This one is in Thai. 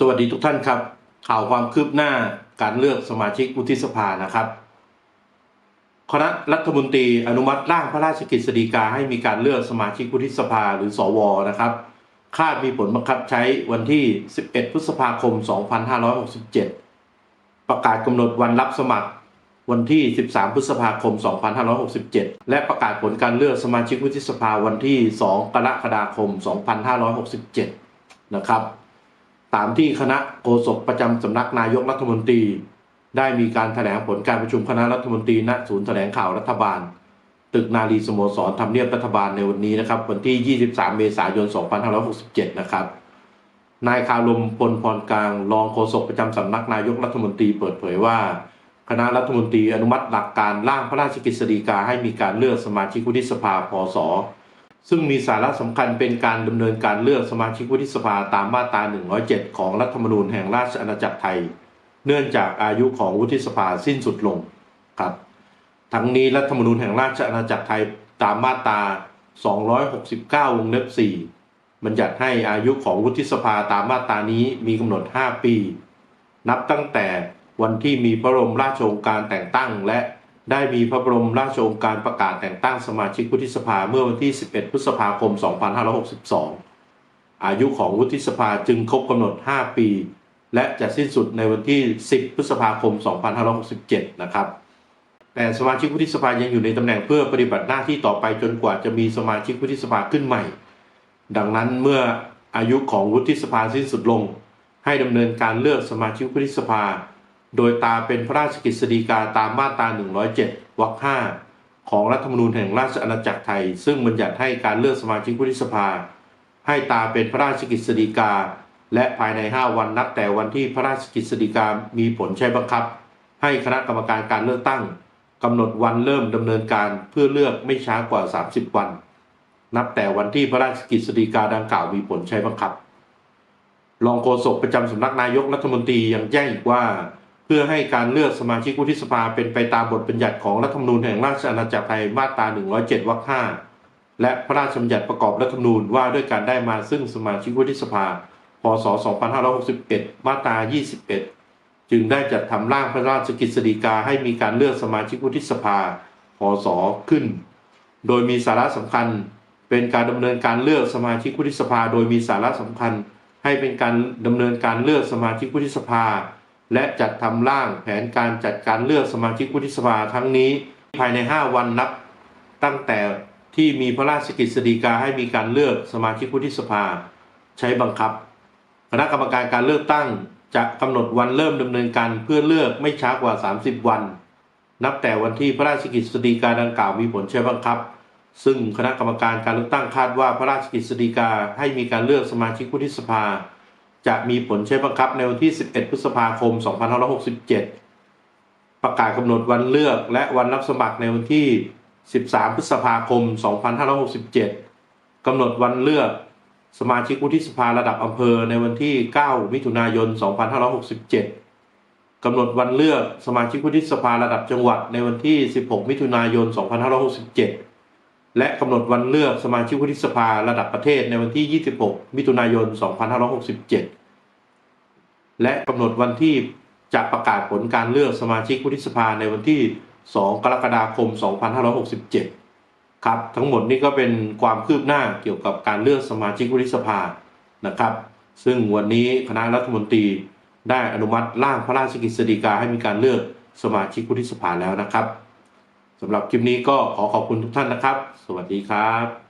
สวัสดีทุกท่านครับ ข่าวความคืบหน้าการเลือกสมาชิกวุฒิสภานะครับคณะรัฐมนตรีอนุมัติร่างพระราชกฤษฎีกาให้มีการเลือกสมาชิกวุฒิสภาหรือสวนะครับ คาดมีผลบังคับใช้วันที่ 11 พฤษภาคม 2567 ประกาศกำหนดวันรับสมัครวันที่ 13 พฤษภาคม 2567 และประกาศผลการเลือกสมาชิกวุฒิสภาวันที่ 2 กรกฎาคม 2567 นะครับ ตามที่คณะโฆษกประจำสำนักนายกรัฐมนตรี ได้มีการแถลงผลการประชุมคณะรัฐมนตรีณศูนย์แถลงข่าวรัฐบาล ตึกนารีสโมสรทำเนียบรัฐบาลในวันนี้นะครับ วันที่ 23 เมษายน 2567 นะครับ นายคารมพลพรกลางรองโฆษกประจำสำนักนายกรัฐมนตรีเปิดเผยว่า คณะรัฐมนตรีอนุมัติหลักการร่างพระราชกฤษฎีกาให้มีการเลือกสมาชิกวุฒิสภาพศ ซึ่งมีสาระสำคัญเป็นการดำเนินการเลือกสมาชิกวุฒิสภาตามมาตรา 107 ของรัฐธรรมนูญแห่งราชอาณาจักรไทย เนื่องจากอายุของวุฒิสภาสิ้นสุดลงครับ ทั้งนี้รัฐธรรมนูญแห่งราชอาณาจักรไทยตามมาตรา 269 วงเล็บ 4 บัญญัติให้อายุของวุฒิสภาตามมาตรานี้มีกำหนด 5 ปี นับตั้งแต่วันที่มีพระบรมราชโองการแต่งตั้งและ ได้มีพระบรมราชโองการประกาศแต่งตั้งสมาชิกวุฒิสภาเมื่อวันที่ 11 พฤษภาคม 2562 อายุของวุฒิสภาจึงครบกำหนด 5 ปี และจะสิ้นสุดในวันที่ 10 พฤษภาคม 2567 นะครับ แต่สมาชิกวุฒิสภายังอยู่ในตำแหน่งเพื่อปฏิบัติหน้าที่ต่อไปจนกว่าจะมีสมาชิกวุฒิสภาขึ้นใหม่ ดังนั้นเมื่ออายุของวุฒิสภาสิ้นสุดลง ให้ดำเนินการเลือกสมาชิกวุฒิสภา โดยตามเป็นพระราชกฤษฎีกาตามมาตรา 107 วรรค 5 ของรัฐธรรมนูญแห่งราชอาณาจักรไทย ซึ่งบัญญัติให้การเลือกสมาชิกวุฒิสภา ให้ตามเป็นพระราชกฤษฎีกา และภายใน 5 วันนับแต่วันที่พระราชกฤษฎีกามีผลใช้บังคับ ให้คณะกรรมการการเลือกตั้งกำหนดวันเริ่มดำเนินการเพื่อเลือกไม่ช้ากว่า 30 วัน นับแต่วันที่พระราชกฤษฎีกาดังกล่าวมีผลใช้บังคับรองโฆษกประจำสำนักนายกรัฐมนตรียังแจ้งอีกว่า เพื่อให้การเลือกสมาชิกวุฒิสภาเป็นไปตามบทบัญญัติของรัฐธรรมนูญแห่งราชอาณาจักรไทยมาตรา 107 วรรค 5 และพระราชบัญญัติประกอบรัฐธรรมนูญว่าด้วยการได้มาซึ่งสมาชิกวุฒิสภา พศ 2561 มาตรา 21 จึงได้จัดทำร่างพระราชกฤษฎีกาให้มีการเลือกสมาชิกวุฒิสภา พศ ขึ้น โดยมีสาระสำคัญเป็นการดำเนินการเลือกสมาชิกวุฒิสภา โดยมีสาระสำคัญ ให้เป็นการดำเนินการเลือกสมาชิกวุฒิสภา และจัดทำร่างแผนการจัดการเลือกสมาชิกวุฒิสภาทั้งนี้ ภายใน 5 วันนับ ตั้งแต่ที่มีพระราชกฤษฎีกาให้มีการเลือกสมาชิกวุฒิสภา ใช้บังคับ คณะกรรมการการเลือกตั้งจะกำหนดวันเริ่มดำเนินการเพื่อเลือกไม่ช้ากว่า 30 วัน นับแต่วันที่พระราชกฤษฎีกาดังกล่าวมีผลใช้บังคับ ซึ่งคณะกรรมการการเลือกตั้งคาดว่าพระราชกฤษฎีกาให้มีการเลือกสมาชิกวุฒิสภา จะมีผลใช้บังคับในวันที่ 11 พฤษภาคม 2567 ประกาศกำหนดวันเลือกและวันรับสมัครในวันที่ 13 พฤษภาคม 2567 กำหนดวันเลือกสมาชิกวุฒิสภาระดับอำเภอในวันที่ 9 มิถุนายน 2567 กำหนดวันเลือกสมาชิกวุฒิสภาระดับจังหวัดในวันที่ 16 มิถุนายน 2567 และกำหนดวันเลือกสมาชิกวุฒิสภาระดับประเทศในวันที่ 26 มิถุนายน 2567 และกำหนดวันที่จะประกาศผลการเลือกสมาชิกวุฒิสภาในวันที่ 2 กรกฎาคม 2567 ครับ ทั้งหมดนี้ก็เป็นความคืบหน้าเกี่ยวกับการเลือกสมาชิกวุฒิสภานะครับ ซึ่งวันนี้คณะรัฐมนตรีได้อนุมัติร่างพระราชกฤษฎีกาให้มีการเลือกสมาชิกวุฒิสภาแล้วนะครับ สำหรับคลิปนี้ก็ขอขอบคุณทุกท่านนะครับ สวัสดีครับ